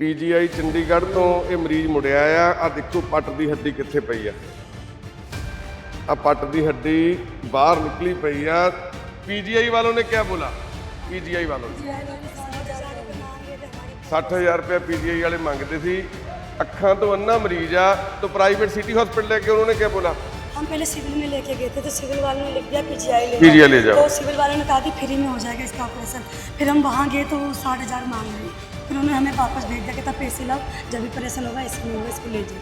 PGI Chandigarh ਤੋਂ ਇਹ ਮਰੀਜ਼ ਮੁੜਿਆ ਆ ਆ ਦੇਖੋ ਪੱਟ ਦੀ ਹੱਡੀ ਕਿੱਥੇ ਪਈ ਆ ਆ ਪੱਟ ਦੀ ਹੱਡੀ ਬਾਹਰ ਨਿਕਲੀ ਪਈ ਆ ਪੀਜੀਆਈ ਵਾਲੋਂ ਨੇ ਕਿਆ ਬੋਲਾ ਪੀਜੀਆਈ ਵਾਲੋਂ ਨੇ 60000 ਰੁਪਏ ਪੀਜੀਆਈ ਵਾਲੇ ਮੰਗਦੇ ਸੀ ਅੱਖਾਂ ਤੋਂ ਅੰਨਾ ਮਰੀਜ਼ ਆ तो प्राइवेट सिटी हॉस्पिटल लेके उन्होंने क्या बोला हम पहले सिविल में लेके गए थे तो सिविल वालों ने लिख दिया पीजीआई ले PGI ले जाओ। तो सिविल वालों ने कहा कि फ्री में हो जाएगा इसका ऑपरेशन फिर हम वहाँ गए तो वो साठ हज़ार मांग रहे फिर उन्होंने हमें वापस भेज दिया कहता पैसे लाओ जब भी ऑपरेशन होगा इसमें होगा इसको ले जाओ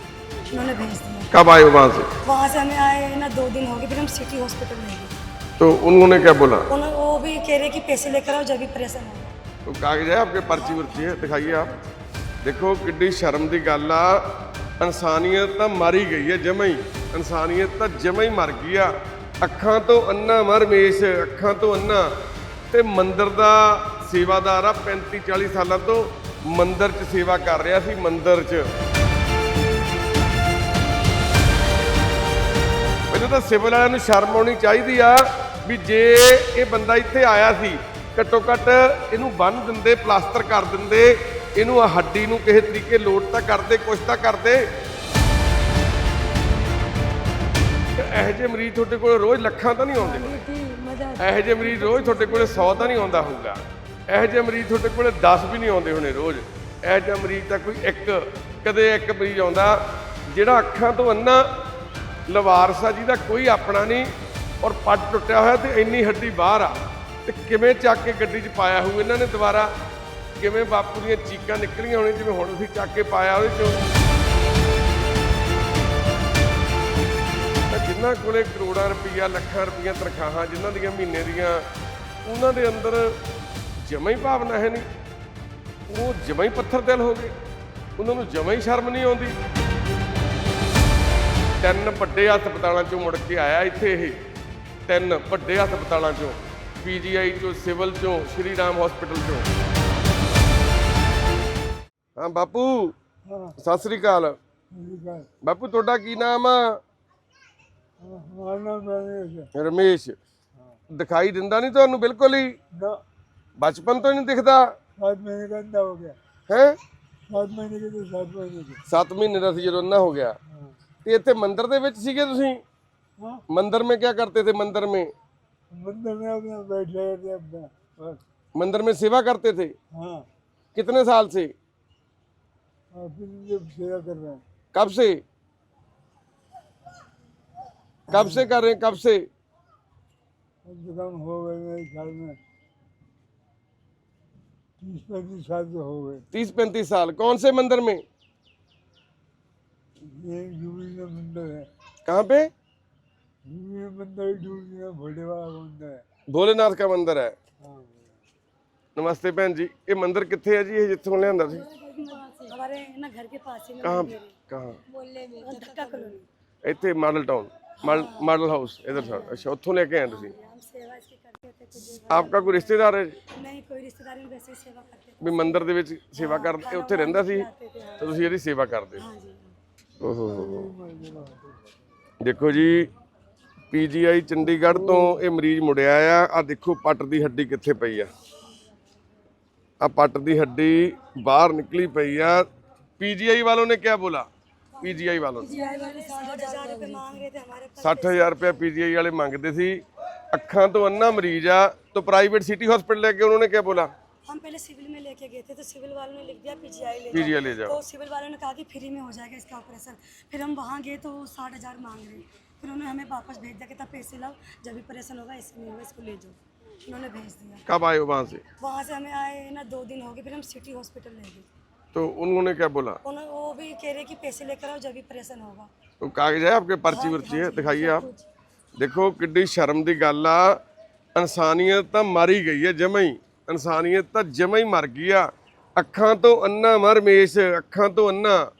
उन्होंने भेज दिया कब आए वहां से वहाँ से हमें आए ना दो दिन हो गए फिर हम सिटी हॉस्पिटल ले गए तो उन्होंने क्या बोला उन्होंने वो भी कह रहे कि पैसे लेकर आओ जब भी ऑपरेशन होगा तो कागज है आपके पर्ची वर्ची है दिखाइए आप ਦੇਖੋ ਕਿੱਡੀ ਸ਼ਰਮ ਦੀ ਗੱਲ ਆ ਇਨਸਾਨੀਅਤ ਤਾਂ ਮਾਰੀ ਗਈ ਹੈ ਜਮਾਂ ਹੀ ਇਨਸਾਨੀਅਤ ਤਾਂ ਜਮਾਂ ਹੀ ਮਰ ਗਈ ਆ ਅੱਖਾਂ ਤੋਂ ਅੰਨਾ ਮਰ ਰਮੇਸ਼ ਅੱਖਾਂ ਤੋਂ ਅੰਨਾ ਤੇ ਮੰਦਿਰ ਦਾ ਸੇਵਾਦਾਰ ਆ 35 40 ਸਾਲਾਂ ਤੋਂ ਮੰਦਿਰ 'ਚ ਸੇਵਾ ਕਰ ਰਿਹਾ ਸੀ ਮੰਦਿਰ 'ਚ। ਮੈਨੂੰ ਤਾਂ ਸਿਵਲ ਵਾਲਿਆਂ ਨੂੰ ਸ਼ਰਮ ਆਉਣੀ ਚਾਹੀਦੀ ਆ ਵੀ ਜੇ ਇਹ ਬੰਦਾ ਇੱਥੇ ਆਇਆ ਸੀ ਘੱਟੋ ਘੱਟ ਇਹਨੂੰ ਬੰਨ ਦਿੰਦੇ ਪਲਾਸਟਰ ਕਰ ਦਿੰਦੇ ਇਹਨੂੰ ਆ ਹੱਡੀ ਨੂੰ ਕਿਸੇ ਤਰੀਕੇ ਲੋਡ ਤਾਂ ਕਰਦੇ ਕੁਛ ਤਾਂ ਕਰਦੇ। ਇਹੋ ਜਿਹੇ ਮਰੀਜ਼ ਤੁਹਾਡੇ ਕੋਲ ਰੋਜ਼ ਲੱਖਾਂ ਤਾਂ ਨਹੀਂ ਆਉਂਦੇ? ਇਹੋ ਜਿਹੇ ਮਰੀਜ਼ ਰੋਜ਼ ਤੁਹਾਡੇ ਕੋਲੇ 100 ਤਾਂ ਨਹੀਂ ਆਉਂਦਾ ਹੋਊਗਾ ਇਹੋ ਜਿਹੇ ਮਰੀਜ਼ ਤੁਹਾਡੇ ਕੋਲੇ 10 ਵੀ ਨਹੀਂ ਆਉਂਦੇ ਹੋਣੇ ਰੋਜ਼। ਇਹੋ ਜਿਹਾ ਮਰੀਜ਼ ਤਾਂ ਕੋਈ ਇੱਕ, ਕਦੇ ਇੱਕ ਮਰੀਜ਼ ਆਉਂਦਾ, ਜਿਹੜਾ ਅੱਖਾਂ ਤੋਂ ਅੰਨਾ ਲਵਾਰਸ ਆ ਜਿਹਦਾ ਕੋਈ ਆਪਣਾ ਨਹੀਂ, ਔਰ ਪੱਟ ਟੁੱਟਿਆ ਹੋਇਆ ਤੇ ਇੰਨੀ ਹੱਡੀ ਬਾਹਰ ਆ। ਤੇ ਕਿਵੇਂ ਚੱਕ ਕੇ ਗੱਡੀ 'ਚ ਪਾਇਆ ਹੋਊ ਇਹਨਾਂ ਨੇ ਦੁਬਾਰਾ? ਕਿਵੇਂ ਬਾਪੂ ਦੀਆਂ ਚੀਕਾਂ ਨਿਕਲੀਆਂ ਹੋਣੀਆਂ, ਜਿਵੇਂ ਹੁਣ ਅਸੀਂ ਚੱਕ ਕੇ ਪਾਇਆ ਉਹਦੇ 'ਚੋਂ? ਤਾਂ ਜਿਨ੍ਹਾਂ ਕੋਲੇ ਕਰੋੜਾਂ ਰੁਪਈਆ, ਲੱਖਾਂ ਰੁਪਈਆ ਤਨਖਾਹਾਂ, ਜਿਨ੍ਹਾਂ ਦੀਆਂ ਮਹੀਨੇ ਦੀਆਂ, ਉਹਨਾਂ ਦੇ ਅੰਦਰ ਜਮਾ ਹੀ ਭਾਵਨਾ ਹੈ ਨਹੀਂ ਉਹ ਜਮਾ ਹੀ ਪੱਥਰ ਦਿਲ ਹੋ ਗਏ ਉਹਨਾਂ ਨੂੰ ਜਮਾ ਹੀ ਸ਼ਰਮ ਨਹੀਂ ਆਉਂਦੀ ਤਿੰਨ ਵੱਡੇ ਹਸਪਤਾਲਾਂ ਚੋਂ ਮੁੜ ਕੇ ਆਇਆ ਇੱਥੇ ਇਹ ਤਿੰਨ ਵੱਡੇ ਹਸਪਤਾਲਾਂ ਚੋਂ ਪੀਜੀਆਈ ਚੋਂ ਸਿਵਲ ਚੋਂ ਸ਼੍ਰੀ ਰਾਮ ਹਸਪੀਟਲ ਚੋਂ ਹਾਂ ਬਾਪੂ ਸਤਿ ਸ੍ਰੀ ਅਕਾਲ ਬਾਪੂ ਤੁਹਾਡਾ ਕੀ ਨਾਮ ਆ ਰਮੇਸ਼ ਦਿਖਾਈ ਦਿੰਦਾ ਨਹੀਂ ਤੁਹਾਨੂੰ ਬਿਲਕੁਲ ਹੀ ना ਬਚਪਨ ਤੋਂ ਹੀ ਨਹੀਂ ਦਿਖਦਾ सात महीने का अंडा हो गया ਹੈ सात महीने के तो सात महीने के 7 ਮਹੀਨੇ ਦਾ ਸੀ ਜਦੋਂ ਅੰਨਾ ਹੋ ਗਿਆ हाँ ਤੇ ਇੱਥੇ ਮੰਦਿਰ ਦੇ ਵਿੱਚ ਸੀਗੇ ਤੁਸੀਂ हाँ ਮੰਦਿਰ में क्या करते थे मंदिर में मंदिर में अपना बैठे थे अपना बस मंदिर में सेवा करते थे हाँ कितने साल से और फिर जब सेवा कर रहे हैं कब से कब से कर रहे हैं कब से कम से कम हो गए मेरे ख्याल में तीस पैंतीस साल तो हो गए तीस पैंतीस साल कौन से मंदिर में ये जुबली में मंदिर है कहाँ पे जुबली में मंदिर जुबली में भोले वाला मंदिर है भोलेनाथ का मंदिर है हाँ नमस्ते भैन जी ये मंदिर कितने है जी ये जितों लियांदा सी हमारे ना घर के पास ही में कहाँ मंदिर है। कहाँ बोलने में धक्का कॉलोनी ਇੱਥੇ ਮਾਡਲ ਟਾਊਨ ਮਾਡਲ ਹਾਊਸ ਇਧਰ ਸਰ ਅੱਛਾ ਉੱਥੋਂ ਲੈ ਕੇ ਆਏ ਤੁਸੀਂ ਆਪਕਾ ਕੋਈ ਰਿਸ਼ਤੇਦਾਰ ਹੈ ਨਹੀਂ ਕੋਈ ਰਿਸ਼ਤੇਦਾਰ ਨਹੀਂ ਵੈਸੇ ਸੇਵਾ ਕਰਦੇ ਵੀ ਮੰਦਿਰ ਦੇ ਵਿੱਚ ਸੇਵਾ ਕਰਦੇ ਉੱਥੇ ਰਹਿੰਦਾ ਸੀ ਤਾਂ ਤੁਸੀਂ ਇਹਦੀ ਸੇਵਾ ਕਰਦੇ ਹਾਂਜੀ। ਓਹੋ ਦੇਖੋ ਜੀ ਪੀਜੀਆਈ ਚੰਡੀਗੜ੍ਹ ਤੋਂ ਇਹ ਮਰੀਜ਼ ਮੁੜਿਆ ਆ ਆ ਦੇਖੋ ਪੱਟ ਦੀ ਹੱਡੀ ਕਿੱਥੇ ਪਈ ਆ। ਆ ਪੱਟ ਦੀ ਹੱਡੀ ਬਾਹਰ ਨਿਕਲੀ ਪਈ ਆ। ਪੀਜੀਆਈ ਵਾਲੋਂ ਨੇ ਕੀ ਬੋਲਾ? ਪੀਜੀਆਈ ਵਾਲੋਂ। 60000 ਰੁਪਏ 60000 ਰੁਪਏ ਵਾਲੇ ਮੰਗਦੇ ਸੀ। ਅੱਖਾਂ ਤੋਂ ਅੰਨਾ ਮਰੀਜ਼ ਆ तो प्राइवेट सिटी हॉस्पिटल लेके उन्होंने क्या बोला हम पहले सिविल में लेके गए थे तो सिविल वालों ने लिख दिया पीजीआई ले पीजीआई ले जाओ जाओ तो सिविल वालों ने कहा कि फ्री में हो जाएगा इसका ऑपरेशन फिर हम वहाँ गए तो वो साठ हजार मांग रहे फिर उन्होंने हमें वापस भेज दिया कहता पैसे लाओ जब भी ऑपरेशन होगा इसमें होगा इसको ले जाओ उन्होंने भेज दिया कब आए हो वहां से वहाँ से हमें आए ना दो दिन हो गए फिर हम सिटी हॉस्पिटल ले गए तो उन्होंने क्या बोला उन्होंने वो भी कह रहे कि पैसे लेकर आओ जब भी ऑपरेशन होगा तो कागज है आपके पर्ची वर्ची है दिखाइए आप ਦੇਖੋ ਕਿੱਡੀ ਸ਼ਰਮ ਦੀ ਗੱਲ ਆ। ਇਨਸਾਨੀਅਤ ਤਾਂ ਮਾਰੀ ਗਈ ਹੈ ਜਮਾਂ ਹੀ। ਇਨਸਾਨੀਅਤ ਤਾਂ ਜਮਾਂ ਹੀ ਮਰ ਗਈ ਆ। ਅੱਖਾਂ ਤੋਂ ਅੰਨਾ ਮਰਮੇਸ਼ ਅੱਖਾਂ ਤੋਂ ਅੰਨਾ।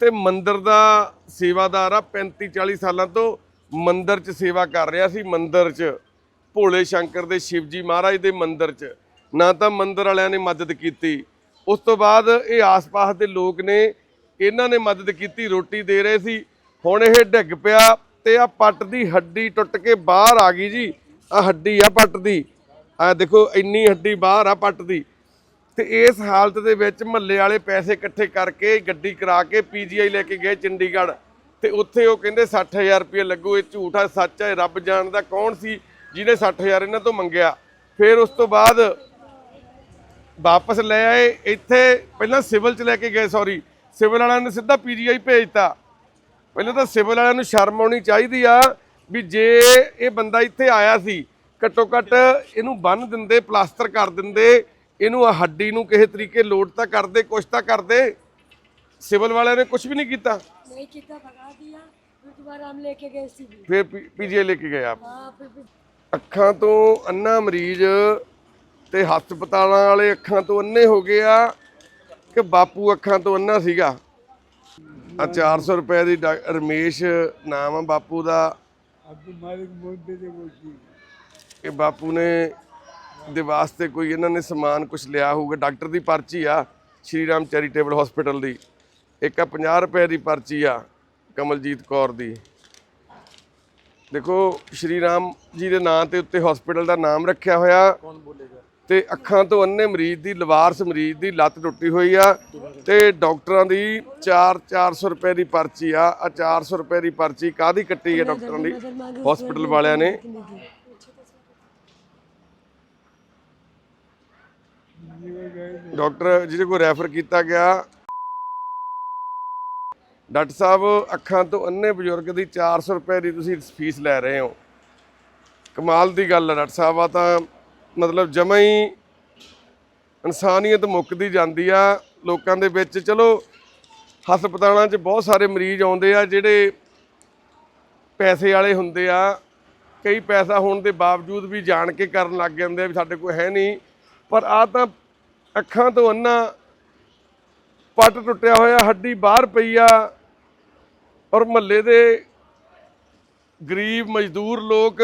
ਤੇ ਮੰਦਰ ਦਾ ਸੇਵਾਦਾਰ ਆ 35 40 ਸਾਲਾਂ ਤੋਂ। ਮੰਦਰ 'ਚ ਸੇਵਾ ਕਰ ਰਿਹਾ ਸੀ ਮੰਦਰ 'ਚ। ਭੋਲੇ ਸ਼ੰਕਰ ਦੇ ਸ਼ਿਵਜੀ ਮਹਾਰਾਜ ਦੇ ਮੰਦਰ 'ਚ। ਨਾ ਤਾਂ ਮੰਦਰ ਵਾਲਿਆਂ ਨੇ ਮਦਦ ਕੀਤੀ। ਉਸ ਤੋਂ ਬਾਅਦ ਇਹ ਆਸ-ਪਾਸ ਦੇ ਲੋਕ ਨੇ, ਇਹਨਾਂ ਨੇ ਮਦਦ ਕੀਤੀ, ਰੋਟੀ ਦੇ ਰਹੇ ਸੀ। ਹੁਣ ਇਹ ਡਿੱਗ ਪਿਆ। ਤੇ ਆ ਪੱਟ ਦੀ ਹੱਡੀ ਟੁੱਟ ਕੇ ਬਾਹਰ ਆ ਗਈ ਜੀ। ਆ ਹੱਡੀ ਆ ਪੱਟ ਦੀ। ਆ ਦੇਖੋ, ਇੰਨੀ ਹੱਡੀ ਬਾਹਰ ਆ ਪੱਟ ਦੀ। ਤੇ ਇਸ ਹਾਲਤ ਦੇ ਵਿੱਚ ਮਹੱਲੇ ਵਾਲੇ ਪੈਸੇ ਇਕੱਠੇ ਕਰਕੇ ਗੱਡੀ ਕਰਾ ਕੇ ਪੀਜੀਆਈ ਲੈ ਕੇ ਗਏ ਚੰਡੀਗੜ੍ਹ। ਤੇ ਉੱਥੇ ਉਹ ਕਹਿੰਦੇ 60000 ਰੁਪਏ ਲੱਗੂ, ਇਹ ਝੂਠ ਆ, ਸੱਚ ਹੈ ਰੱਬ ਜਾਣਦਾ ਕੌਣ ਸੀ ਜਿਹਨੇ 60000 ਇਹਨਾਂ ਤੋਂ ਮੰਗਿਆ। ਫਿਰ ਉਸ ਤੋਂ ਬਾਅਦ ਵਾਪਸ ਲੈ ਆਏ। ਇੱਥੇ ਪਹਿਲਾਂ ਸਿਵਲ ਚ ਲੈ ਕੇ ਗਏ ਸੌਰੀ ਸਿਵਲ ਵਾਲਿਆਂ ਨੇ ਸਿੱਧਾ ਪੀਜੀਆਈ ਭੇਜਤਾ ਪਹਿਲਾਂ ਤਾਂ ਸਿਵਲ ਵਾਲਿਆਂ ਨੂੰ ਸ਼ਰਮ ਆਉਣੀ ਚਾਹੀਦੀ ਆ ਵੀ ਜੇ ਇਹ ਬੰਦਾ ਇੱਥੇ ਆਇਆ ਸੀ ਘੱਟੋ ਘੱਟ ਇਹਨੂੰ ਬੰਨ ਦਿੰਦੇ ਪਲਾਸਟਰ ਕਰ ਦਿੰਦੇ ਇਹਨੂੰ ਹੱਡੀ ਨੂੰ ਕਿਸੇ ਤਰੀਕੇ ਲੋਡ ਤਾਂ ਕਰਦੇ ਕੁਛ ਤਾਂ ਕਰਦੇ। ਸਿਵਲ ਵਾਲਿਆਂ ਨੇ ਕੁਛ ਵੀ ਨਹੀਂ ਕੀਤਾ। ਨਹੀਂ ਕੀਤਾ ਭਗਾ ਦਿਆ ਫਿਰ ਦੁਬਾਰਾ ਹਮ ਲੈ ਕੇ ਗਏ ਸੀ ਫਿਰ ਪੀਜੀਆਈ ਲੈ ਕੇ ਗਏ ਆਪ। ਅੱਖਾਂ ਤੋਂ ਅੰਨਾ ਮਰੀਜ਼ ਤੇ ਹਸਪਤਾਲਾਂ ਵਾਲੇ ਅੱਖਾਂ ਤੋਂ ਅੰਨੇ ਹੋ ਗਏ ਆ ਕਿ ਬਾਪੂ ਅੱਖਾਂ ਤੋਂ ਅੰਨਾ ਸੀਗਾ। ਆ 400 ਰੁਪਏ ਦੀ ਡਾ- ਰਮੇਸ਼ ਨਾਮ ਆ ਬਾਪੂ ਦਾ। ਅਬਦੁਲ ਮਾਲਿਕ ਮੋਹਨ ਦੇ ਮੋਸ਼ੀ ਇਹ ਬਾਪੂ ਨੇ ਦੇ ਵਾਸਤੇ ਕੋਈ ਇਹਨਾਂ ਨੇ ਸਮਾਨ ਕੁਝ ਲਿਆ ਹੋਊਗਾ। ਡਾਕਟਰ ਦੀ ਪਰਚੀ ਆ ਸ਼੍ਰੀ ਰਾਮ ਚੈਰੀਟੇਬਲ ਹਸਪੀਟਲ ਦੀ। ਇੱਕ ਆ 50 ਰੁਪਏ ਦੀ ਪਰਚੀ ਆ ਕਮਲਜੀਤ ਕੌਰ ਦੀ। ਦੇਖੋ ਸ਼੍ਰੀ ਰਾਮ ਜੀ ਦੇ ਨਾਂ ਤੇ ਉੱਤੇ ਹਸਪੀਟਲ ਦਾ ਨਾਮ ਰੱਖਿਆ ਹੋਇਆ। ਕੌਣ ਬੋਲੇਗਾ? ਤੇ ਅੱਖਾਂ ਤੋਂ ਅੰਨੇ ਮਰੀਜ਼ ਦੀ, ਲਵਾਰਸ ਮਰੀਜ਼ ਦੀ ਲੱਤ ਟੁੱਟੀ ਹੋਈ ਆ ਤੇ ਡਾਕਟਰਾਂ ਦੀ 4 400 ਰੁਪਏ ਦੀ ਪਰਚੀ ਆ। ਆ 400 ਰੁਪਏ ਦੀ ਪਰਚੀ ਕਾਦੀ ਕੱਟੀ ਹੈ ਡਾਕਟਰਾਂ ਦੀ? ਹਸਪੀਟਲ ਵਾਲਿਆਂ ਨੇ। ਡਾਕਟਰ, ਜਿਹਦੇ ਕੋਲ ਰੈਫਰ ਕੀਤਾ ਗਿਆ। ਡਾਕਟਰ ਸਾਹਿਬ, ਅੱਖਾਂ ਤੋਂ ਅੰਨੇ ਬਜ਼ੁਰਗ ਦੀ 400 ਰੁਪਏ ਦੀ ਤੁਸੀਂ ਫੀਸ ਲੈ ਰਹੇ ਹੋ। ਕਮਾਲ ਦੀ ਗੱਲ ਹੈ ਡਾਕਟਰ ਸਾਹਿਬ ਆ ਤਾਂ ਮਤਲਬ ਜਮਾਂ ਹੀ ਇਨਸਾਨੀਅਤ ਮੁੱਕਦੀ ਜਾਂਦੀ ਆ ਲੋਕਾਂ ਦੇ ਵਿੱਚ। ਚਲੋ, ਹਸਪਤਾਲਾਂ 'ਚ ਬਹੁਤ ਸਾਰੇ ਮਰੀਜ਼ ਆਉਂਦੇ ਆ ਜਿਹੜੇ ਪੈਸੇ ਵਾਲੇ ਹੁੰਦੇ ਆ। ਕਈ ਪੈਸਾ ਹੋਣ ਦੇ ਬਾਵਜੂਦ ਵੀ ਜਾਣ ਕੇ ਕਰਨ ਲੱਗ ਜਾਂਦੇ ਆ ਵੀ ਸਾਡੇ ਕੋਲ ਹੈ ਨਹੀਂ। ਪਰ ਆ ਤਾਂ ਅੱਖਾਂ ਤੋਂ ਅੰਨਾ ਪੱਟ ਟੁੱਟਿਆ ਹੋਇਆ, ਹੱਡੀ ਬਾਹਰ ਪਈ ਆ। ਔਰ ਮਹੱਲੇ ਦੇ ਗਰੀਬ ਮਜ਼ਦੂਰ ਲੋਕ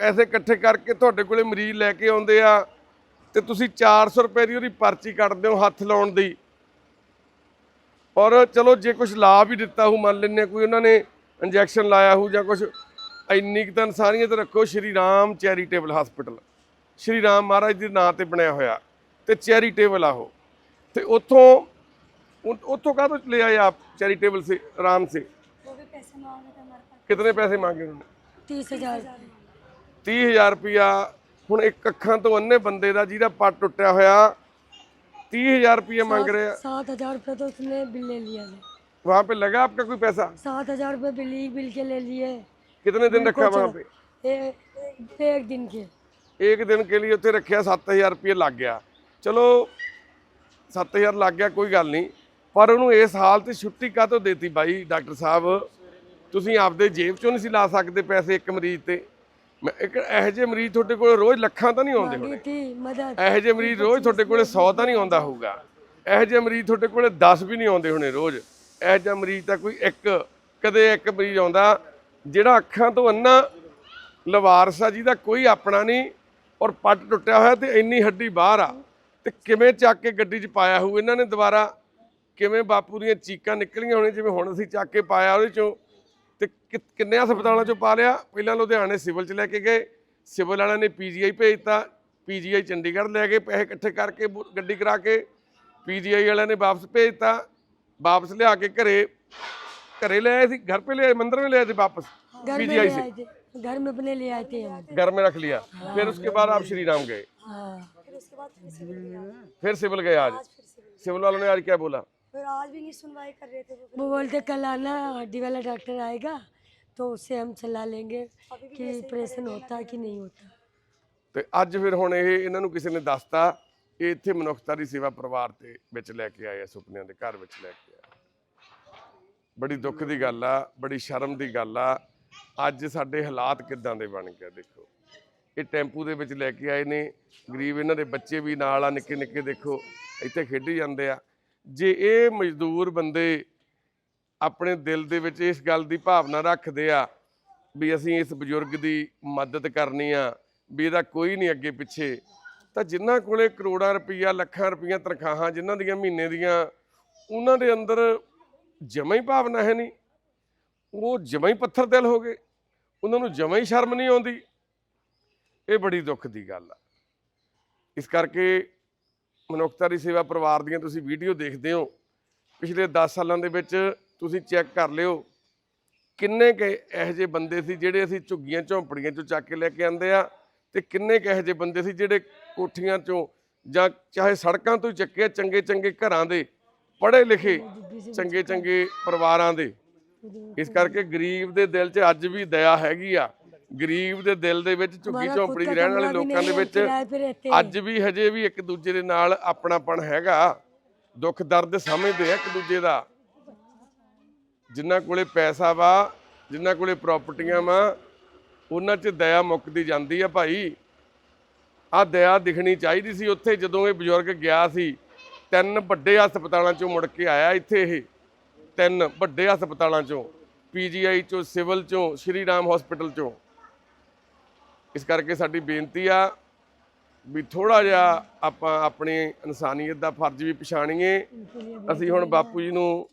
ਪੈਸੇ ਇਕੱਠੇ ਕਰਕੇ ਤੁਹਾਡੇ ਕੋਲੇ ਮਰੀਜ਼ ਲੈ ਕੇ ਆਉਂਦੇ ਆ ਤੇ ਤੁਸੀਂ 400 ਰੁਪਏ ਦੀ ਉਹਦੀ ਪਰਚੀ ਕੱਢਦੇ ਹੋ ਹੱਥ ਲਾਉਣ ਦੀ। ਔਰ ਚਲੋ ਜੇ ਕੁਝ ਲਾਭ ਵੀ ਦਿੱਤਾ ਹੋ ਮੰਨ ਲੈਂਦੇ ਕੋਈ ਉਹਨਾਂ ਨੇ ਇੰਜੈਕਸ਼ਨ ਲਾਇਆ ਹੋ ਜਾਂ ਕੁਝ ਇੰਨੀ ਕਿ ਤਾਂ ਇਨਸਾਨੀਅਤ ਰੱਖੋ ਸ਼੍ਰੀ ਰਾਮ ਚੈਰੀਟੇਬਲ ਹਸਪੀਟਲ। ਸ਼੍ਰੀ ਰਾਮ ਮਹਾਰਾਜ ਦੇ ਨਾਂ ਤੇ ਬਣਿਆ ਹੋਇਆ ਤੇ ਚੈਰੀਟੇਬਲ ਆ ਉਹ। ਤੇ ਉੱਥੋਂ ਉੱਥੋਂ ਕਾਹ ਤੋਂ ਲਿਆ ਆਪ ਚੈਰੀਟੇਬਲ ਸੇ ਰਾਮ ਸੇ? ਕਿਤਨੇ ਪੈਸੇ ਮੰਗੇ ਉਹਨੇ? 30000 30000 ਰੁਪਿਆ ਹੁਣ ਇੱਕ ਅੱਖਾਂ ਤੋਂ ਅੰਨੇ ਬੰਦੇ ਦਾ ਜਿਹਦਾ ਪੱਟ ਟੁੱਟਿਆ ਹੋਇਆ 30000 ਰੁਪਏ ਮੰਗ रहे हैं सात हजार रुपये तो उसने बिल ले लिया है वहां पे लगा आपका कोई पैसा सात हजार रुपये बिल ही बिल के ले लिए कितने दिन रखा वहां पे ए- एक दिन के ਇੱਕ ਦਿਨ ਕੇ ਲਈ ਉੱਥੇ ਰੱਖਿਆ 7000 ਰੁਪਏ ਲੱਗ ਗਿਆ ਚਲੋ 7000 ਲੱਗ ਗਿਆ ਕੋਈ ਗੱਲ ਨਹੀਂ ਪਰ ਉਹਨੂੰ ਇਸ ਹਾਲਤ 'ਚ ਛੁੱਟੀ ਕਾਹਤੋਂ ਦੇਤੀ ਬਾਈ ਡਾਕਟਰ ਸਾਹਿਬ ਤੁਸੀਂ ਆਪਦੇ ਜੇਬ 'ਚੋਂ ਨਹੀਂ ਸੀ ਲਾ ਸਕਦੇ ਪੈਸੇ ਇੱਕ ਮਰੀਜ਼ ਤੇ ਮੈਂ ਇੱਕ ਇਹੋ ਜਿਹੇ ਮਰੀਜ਼ ਤੁਹਾਡੇ ਕੋਲ ਰੋਜ਼ ਲੱਖਾਂ ਤਾਂ ਨਹੀਂ ਆਉਂਦੇ ਹੋਣੇ? ਕੀ ਮਦਦ ਇਹੋ ਜਿਹੇ ਮਰੀਜ਼ ਰੋਜ਼ ਤੁਹਾਡੇ ਕੋਲ 100 ਤਾਂ ਨਹੀਂ ਆਉਂਦਾ ਹੋਊਗਾ। ਇਹੋ ਜਿਹੇ ਮਰੀਜ਼ ਤੁਹਾਡੇ ਕੋਲ 10 ਵੀ ਨਹੀਂ ਆਉਂਦੇ ਹੋਣੇ ਰੋਜ਼। ਇਹੋ ਜਿਹਾ ਮਰੀਜ਼ ਤਾਂ ਕੋਈ ਇੱਕ ਕਦੇ ਇੱਕ ਮਰੀਜ਼ ਆਉਂਦਾ ਜਿਹੜਾ ਅੱਖਾਂ ਤੋਂ ਅੰਨਾ ਲਵਾਰਸ ਆ ਜਿਹਦਾ ਕੋਈ ਆਪਣਾ ਨਹੀਂ ਔਰ ਪੱਟ ਟੁੱਟਿਆ ਹੋਇਆ ਤੇ ਇੰਨੀ ਹੱਡੀ ਬਾਹਰ ਆ। ਤੇ ਕਿਵੇਂ ਚੱਕ ਕੇ ਗੱਡੀ 'ਚ ਪਾਇਆ ਹੋਊ? ਇਹਨਾਂ ਨੇ ਦੁਬਾਰਾ ਕਿਵੇਂ ਬਾਪੂ ਦੀਆਂ ਚੀਕਾਂ ਨਿਕਲੀਆਂ ਹੋਣੀਆਂ? ਜਿਵੇਂ ਹੁਣ ਅਸੀਂ ਚੱਕ ਕੇ ਪਾਇਆ ਉਹਦੇ 'ਚੋਂ ਕਿੰਨੇ ਹਸਪਤਾਲਾਂ 'ਚੋਂ ਪਾ ਲਿਆ ਪਹਿਲਾਂ ਲੁਧਿਆਣੇ ਸਿਵਲ 'ਚ ਲੈ ਕੇ ਗਏ ਸਿਵਲ ਵਾਲਿਆਂ ਨੇ ਪੀਜੀਆਈ ਭੇਜਤਾ ਪੀਜੀਆਈ ਚੰਡੀਗੜ੍ਹ ਲੈ ਗਏ ਪੈਸੇ ਇਕੱਠੇ ਕਰਕੇ ਬੁ- ਗੱਡੀ ਕਰਾ ਕੇ ਪੀਜੀਆਈ ਵਾਲਿਆਂ ਨੇ ਵਾਪਸ ਭੇਜਤਾ ਵਾਪਸ ਲਿਆ ਕੇ ਘਰੇ ਘਰੇ ਲੈ ਆਏ ਸੀ ਘਰ पे ले आए मंदिर में ले आए थे वापस घर में पीजीआई ले से आए थे घर में अपने ले आए थे हम घर में रख लिया फिर उसके बाद आप श्री राम गए हाँ फिर उसके बाद फिर सिविल गया फिर सिविल गए आज आज फिर सिविल सिविल वालों ने आज क्या बोला फिर आज भी नहीं सुनवाई कर रहे थे वो वो बोलते कल आना हड्डी वाला डॉक्टर आएगा तो उससे हम सलाह लेंगे कि ऑपरेशन होता है कि नहीं होता ਤੇ ਅੱਜ ਫਿਰ ਹੁਣ ਇਹ ਇਹਨਾਂ ਨੂੰ ਕਿਸੇ ਨੇ ਦੱਸਤਾ ਇਹ ਇੱਥੇ ਮਨੁੱਖਤਾ ਦੀ ਸੇਵਾ ਪਰਿਵਾਰ ਤੇ ਵਿੱਚ ਲੈ ਕੇ ਆਏ ਆ ਸੁਪਨਿਆਂ ਦੇ ਘਰ ਵਿੱਚ ਲੈ ਕੇ ਆਏ ਬੜੀ ਦੁੱਖ ਦੀ ਗੱਲ ਆ ਬੜੀ ਸ਼ਰਮ ਦੀ ਗੱਲ ਆ ਅੱਜ ਸਾਡੇ ਹਾਲਾਤ ਕਿੱਦਾਂ ਦੇ ਬਣ ਗਏ ਦੇਖੋ ਇਹ ਟੈਂਪੂ ਦੇ ਵਿੱਚ ਲੈ ਕੇ ਆਏ ਨੇ ਗਰੀਬ ਇਹਨਾਂ ਦੇ ਬੱਚੇ ਵੀ ਨਾਲ ਆ ਨਿੱਕੇ ਨਿੱਕੇ ਦੇਖੋ ਇੱਥੇ ਖੇਡੀ ਜਾਂਦੇ ਆ ਜੇ ਇਹ ਮਜ਼ਦੂਰ ਬੰਦੇ ਆਪਣੇ ਦਿਲ ਦੇ ਵਿੱਚ ਇਸ ਗੱਲ ਦੀ ਭਾਵਨਾ ਰੱਖਦੇ ਆ ਵੀ ਅਸੀਂ ਇਸ ਬਜ਼ੁਰਗ ਦੀ ਮਦਦ ਕਰਨੀ ਆ, ਵੀ ਇਹਦਾ ਕੋਈ ਨਹੀਂ ਅੱਗੇ ਪਿੱਛੇ। ਤਾਂ ਜਿਨ੍ਹਾਂ ਕੋਲੇ ਕਰੋੜਾਂ ਰੁਪਈਆ, ਲੱਖਾਂ ਰੁਪਈਆ ਤਨਖਾਹਾਂ, ਜਿਨ੍ਹਾਂ ਦੀਆਂ ਮਹੀਨੇ ਦੀਆਂ, ਉਹਨਾਂ ਦੇ ਅੰਦਰ ਜਮਾਂ ਹੀ ਭਾਵਨਾ ਹੈ ਨਹੀਂ। ਉਹ ਜਮਾਂ ਹੀ ਪੱਥਰ ਦਿਲ ਹੋ ਗਏ। ਉਹਨਾਂ ਨੂੰ ਜਮਾਂ ਹੀ ਸ਼ਰਮ ਨਹੀਂ ਆਉਂਦੀ। ਇਹ ਬੜੀ ਦੁੱਖ ਦੀ ਗੱਲ ਆ। ਇਸ ਕਰਕੇ ਮਨੁੱਖਤਾ ਦੀ ਸੇਵਾ ਪਰਿਵਾਰ ਦੀਆਂ ਤੁਸੀਂ ਵੀਡੀਓ ਦੇਖਦੇ ਹੋ। ਪਿਛਲੇ 10 ਸਾਲਾਂ ਦੇ ਵਿੱਚ ਤੁਸੀਂ ਚੈੱਕ ਕਰ ਲਿਓ। ਕਿੰਨੇ ਕੇ ਇਹੋ ਜਿਹੇ ਬੰਦੇ ਸੀ ਜਿਹੜੇ ਅਸੀਂ ਝੁੱਗੀਆਂ ਝੌਂਪੜੀਆਂ ਚੋਂ ਚੱਕ ਕੇ ਲੈ ਕੇ ਆਂਦੇ ਆ ਤੇ ਕਿੰਨੇ ਕੇ ਇਹੋ ਜਿਹੇ ਬੰਦੇ ਸੀ ਜਿਹੜੇ ਕੋਠੀਆਂ ਚੋਂ ਜਾਂ ਚਾਹੇ ਸੜਕਾਂ ਤੋਂ ਚੱਕੇ ਚੰਗੇ ਚੰਗੇ ਘਰਾਂ ਦੇ ਪੜ੍ਹੇ ਲਿਖੇ ਚੰਗੇ ਚੰਗੇ ਪਰਿਵਾਰਾਂ ਦੇ। ਇਸ ਕਰਕੇ ਗਰੀਬ ਦੇ ਦਿਲ 'ਚ ਅੱਜ ਵੀ ਦਇਆ ਹੈਗੀ ਆ। ਗਰੀਬ ਦੇ ਦਿਲ ਦੇ ਵਿੱਚ ਝੁੱਗੀ ਝੌਂਪੜੀ ਰਹਿਣ ਵਾਲੇ ਲੋਕਾਂ ਦੇ ਵਿੱਚ ਅੱਜ ਵੀ ਹਜੇ ਵੀ ਇੱਕ ਦੂਜੇ ਦੇ ਨਾਲ ਆਪਣਾਪਣ ਹੈਗਾ। ਦੁੱਖ ਦਰਦ ਸਮਝਦੇ ਆ ਇੱਕ ਦੂਜੇ ਦਾ। ਜਿਨ੍ਹਾਂ ਕੋਲੇ ਪੈਸਾ ਵਾ, ਜਿਨ੍ਹਾਂ ਕੋਲੇ ਪ੍ਰਾਪਰਟੀਆਂ ਵਾ, ਉਹਨਾਂ 'ਚ ਦਇਆ ਮੁੱਕਦੀ ਜਾਂਦੀ ਆ ਭਾਈ। ਆ ਦਇਆ ਦਿਖਣੀ ਚਾਹੀਦੀ ਸੀ ਉੱਥੇ ਜਦੋਂ ਇਹ ਬਜ਼ੁਰਗ ਗਿਆ ਸੀ। ਤਿੰਨ ਵੱਡੇ ਹਸਪਤਾਲਾਂ 'ਚੋਂ ਮੁੜ ਕੇ ਆਇਆ ਇੱਥੇ ਇਹ। ਤਿੰਨ ਵੱਡੇ ਹਸਪਤਾਲਾਂ 'ਚੋਂ ਪੀਜੀਆਈ 'ਚੋਂ, ਸਿਵਲ 'ਚੋਂ, ਸ਼੍ਰੀ ਰਾਮ ਹਸਪੀਟਲ 'ਚੋਂ। ਇਸ ਕਰਕੇ ਸਾਡੀ ਬੇਨਤੀ ਆ ਵੀ ਥੋੜਾ ਜਿਹਾ ਆਪਾਂ ਆਪਣੀ ਇਨਸਾਨੀਅਤ ਦਾ ਫਰਜ਼ ਵੀ ਪਛਾਣੀਏ। ਅਸੀਂ ਹੁਣ ਬਾਪੂ ਜੀ ਨੂੰ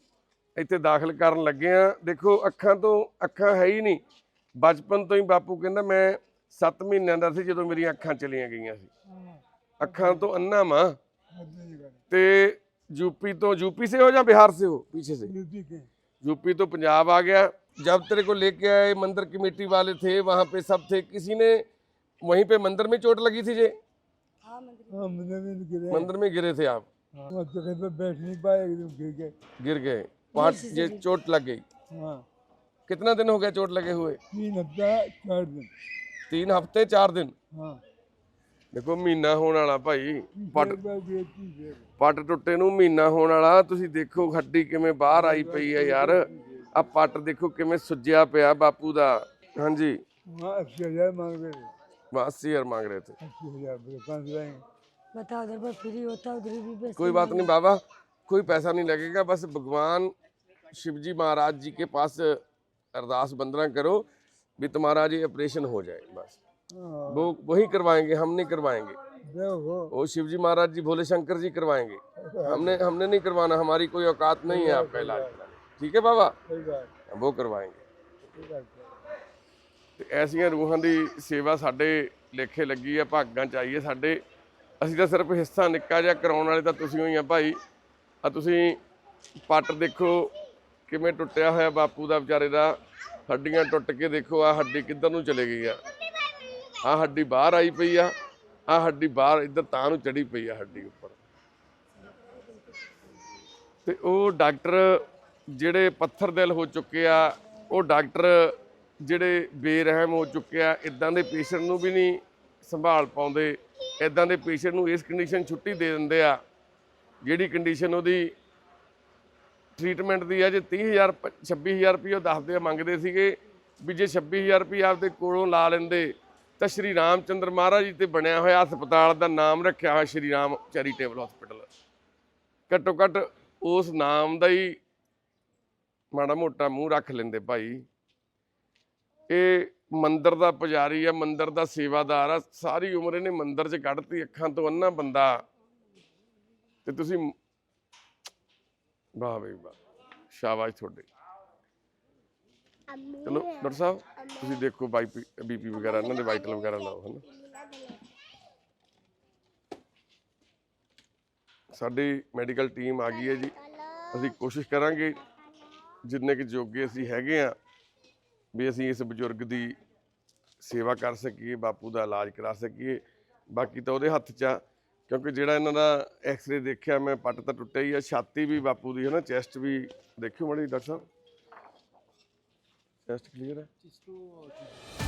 ਇੱਥੇ ਦਾਖਲ ਕਰਨ ਲੱਗੇ ਆ ਦੇਖੋ ਅੱਖਾਂ ਤੋਂ ਅੱਖਾਂ ਹੈ ਹੀ ਨਹੀਂ ਬਚਪਨ ਤੋਂ ਹੀ ਬਾਪੂ ਕਹਿੰਦਾ ਮੈਂ 7 ਮਹੀਨਿਆਂ ਦਾ ਸੀ ਜਦੋਂ ਮੇਰੀਆਂ ਅੱਖਾਂ ਚਲੀਆਂ ਗਈਆਂ ਸੀ ਅੱਖਾਂ ਤੋਂ ਅੰਨਾ ਮਾਂ ਤੇ यूपी तो यूपी से हो या बिहार से हो पीछे से यूपी के यूपी तो पंजाब आ गया जब तेरे को लेके आए मंदिर कमेटी वाले थे वहां पे सब थे किसी ने वहीं पे मंदिर में चोट लगी थी जे हाँ मंदिर हाँ मंदिर में भी गिरे मंदिर में गिरे थे आप हाँ, वो जगह पे बैठ नहीं पाए एकदम गिर गए गिर गए वहां ये चोट लग गई हाँ कितना दिन हो गया चोट लगे हुए तीन हफ्ता चार दिन तीन हफ्ते चार दिन हाँ ਦੇਖੋ ਮਹੀਨਾ ਹੋਣ ਵਾਲਾ ਭਾਈ ਪੱਟ एक बार गए थी फिर ਪੱਟ ਟੁੱਟੇ ਨੂੰ ਮਹੀਨਾ ਹੋਣ ਵਾਲਾ ਤੁਸੀਂ ਦੇਖੋ ਹੱਡੀ ਕਿਵੇਂ ਬਾਹਰ ਆਈ ਪਈ ਆ ਯਾਰ ਆ ਪੱਟ ਦੇਖੋ ਕਿਵੇਂ ਸੁੱਜਿਆ ਪਿਆ ਬਾਪੂ ਦਾ ਹਾਂਜੀ वहाँ अस्सी हजार मांग रहे थे 80000 मांग रहे थे अस्सी हजार बोले कहाँ से लाएंगे बताओ उधर पर फ्री होता है उधर भी पैसे कोई बात नहीं बाबा कोई पैसा नहीं लगेगा बस भगवान शिव जी महाराज जी के पास अरदास बंदना करो भी तुम्हारा ये ऑपरेशन हो जाए बस हाँ वो वही करवाएंगे हम नहीं करवाएंगे देखो वो शिव जी महाराज जी भोले शंकर जी करवाएंगे हमने हमने नहीं करवाना हमारी कोई औकात नहीं है आपका इलाज कराने ठीक है बाबा सही बात वो करवाएंगे सही बात है। ਤੇ ਐਸੀਆਂ ਰੂਹਾਂ ਦੀ ਸੇਵਾ ਸਾਡੇ ਲੇਖੇ ਲੱਗੀ ਆ ਭਾਗਾਂ ਚ ਆਈ ਹੈ ਸਾਡੇ ਅਸੀਂ ਤਾਂ ਸਿਰਫ ਹਿੱਸਾ ਨਿੱਕਾ ਜਿਹਾ ਕਰਾਉਣ ਵਾਲੇ ਤਾਂ ਤੁਸੀਂ ਹੋਈ ਆ ਭਾਈ ਆ ਤੁਸੀਂ ਪੱਟ ਦੇਖੋ ਕਿਵੇਂ ਟੁੱਟਿਆ ਹੋਇਆ ਬਾਪੂ ਦਾ ਵਿਚਾਰੇ ਦਾ? ਹੱਡੀਆਂ ਟੁੱਟ ਕੇ ਦੇਖੋ ਆ ਹੱਡੀ ਕਿੱਧਰ ਨੂੰ ਚਲੇ ਗਈ ਆ? ਆ ਹੱਡੀ ਬਾਹਰ ਆਈ ਪਈ ਆ। ਆ ਹੱਡੀ ਬਾਹਰ ਇੱਧਰ ਤਾਂ ਨੂੰ ਚੜੀ ਪਈ ਆ ਹੱਡੀ ਉੱਪਰ। ਤੇ ਉਹ ਡਾਕਟਰ ਜਿਹੜੇ ਪੱਥਰ ਦਿਲ ਹੋ ਚੁੱਕੇ ਆ, ਉਹ ਡਾਕਟਰ ਜਿਹੜੇ ਬੇਰਹਿਮ ਹੋ ਚੁੱਕੇ ਆ, ਇਦਾਂ ਦੇ ਪੇਸ਼ੈਂਟ ਨੂੰ ਵੀ ਨਹੀਂ ਸੰਭਾਲ ਪਾਉਂਦੇ। ਇਦਾਂ ਦੇ ਪੇਸ਼ੈਂਟ ਨੂੰ ਇਸ ਕੰਡੀਸ਼ਨ ਛੁੱਟੀ ਦੇ ਦਿੰਦੇ ਆ। ਜਿਹੜੀ ਕੰਡੀਸ਼ਨ ਉਹਦੀ ਟ੍ਰੀਟਮੈਂਟ ਦੀ ਆ, ਜੇ 30000 ਪ- 26000 ਰੁਪਏ ਉਹ ਦੱਸਦੇ ਮੰਗਦੇ ਸੀਗੇ ਵੀ ਜੇ 26000 ਰੁਪਏ ਆਪਦੇ ਕੋਲੋਂ ਲਾ ਲੈਂਦੇ, ਤਾਂ ਸ਼੍ਰੀ ਰਾਮ ਚੰਦਰ ਮਹਾਰਾਜ ਜੀ ਤੇ ਬਣਿਆ ਹੋਇਆ ਹਸਪਤਾਲ ਦਾ ਨਾਮ ਰੱਖਿਆ ਹੋਇਆ ਸ਼੍ਰੀ ਰਾਮ ਚੈਰੀਟੇਬਲ ਹਸਪੀਟਲ ਘੱਟੋ ਘੱਟ ਉਸ ਨਾਮ ਦਾ ਹੀ ਮਾੜਾ ਮੋਟਾ ਮੂੰਹ ਰੱਖ ਲੈਂਦੇ ਭਾਈ। ਇਹ ਮੰਦਰ ਦਾ ਪੁਜਾਰੀ ਆ, ਮੰਦਰ ਦਾ ਸੇਵਾਦਾਰ ਆ, ਸਾਰੀ ਉਮਰ ਇਹਨੇ ਮੰਦਰ 'ਚ ਕੱਢਤੀ, ਅੱਖਾਂ ਤੋਂ ਅੰਨਾ ਬੰਦਾ। ਤੇ ਤੁਸੀਂ ਵਾਹ ਬਈ ਵਾਹ ਸ਼ਾਬਾਸ਼ ਤੁਹਾਡੇ। ਚਲੋ ਡਾਕਟਰ ਸਾਹਿਬ ਤੁਸੀਂ ਦੇਖੋ ਬੀਪੀ ਵਗੈਰਾ ਇਹਨਾਂ ਦੇ ਵਾਈਟਲ ਵਗੈਰਾ ਲਾਓ ਹਨਾ। ਸਾਡੀ ਮੈਡੀਕਲ ਟੀਮ ਆ ਗਈ ਹੈ ਜੀ। ਅਸੀਂ ਕੋਸ਼ਿਸ਼ ਕਰਾਂਗੇ ਜਿੰਨੇ ਕਿ ਜੋਗੇ ਅਸੀਂ ਹੈਗੇ ਆ ਵੀ ਅਸੀਂ ਇਸ ਬਜ਼ੁਰਗ ਦੀ ਸੇਵਾ ਕਰ ਸਕੀਏ ਬਾਪੂ ਦਾ ਇਲਾਜ ਕਰਾ ਸਕੀਏ। ਬਾਕੀ ਤਾਂ ਉਹਦੇ ਹੱਥ 'ਚ ਆ। ਕਿਉਂਕਿ ਜਿਹੜਾ ਇਹਨਾਂ ਦਾ ਐਕਸ-ਰੇ ਦੇਖਿਆ ਮੈਂ, ਪੱਟ ਤਾਂ ਟੁੱਟਿਆ ਹੀ ਆ। ਛਾਤੀ ਵੀ ਬਾਪੂ ਦੀ ਹੈ ਨਾ, ਚੈਸਟ ਵੀ ਦੇਖਿਓ ਮਾੜੀ ਡਾਕਟਰ ਸਾਹਿਬ। ਚੈਸਟ ਕਲੀਅਰ ਹੈ?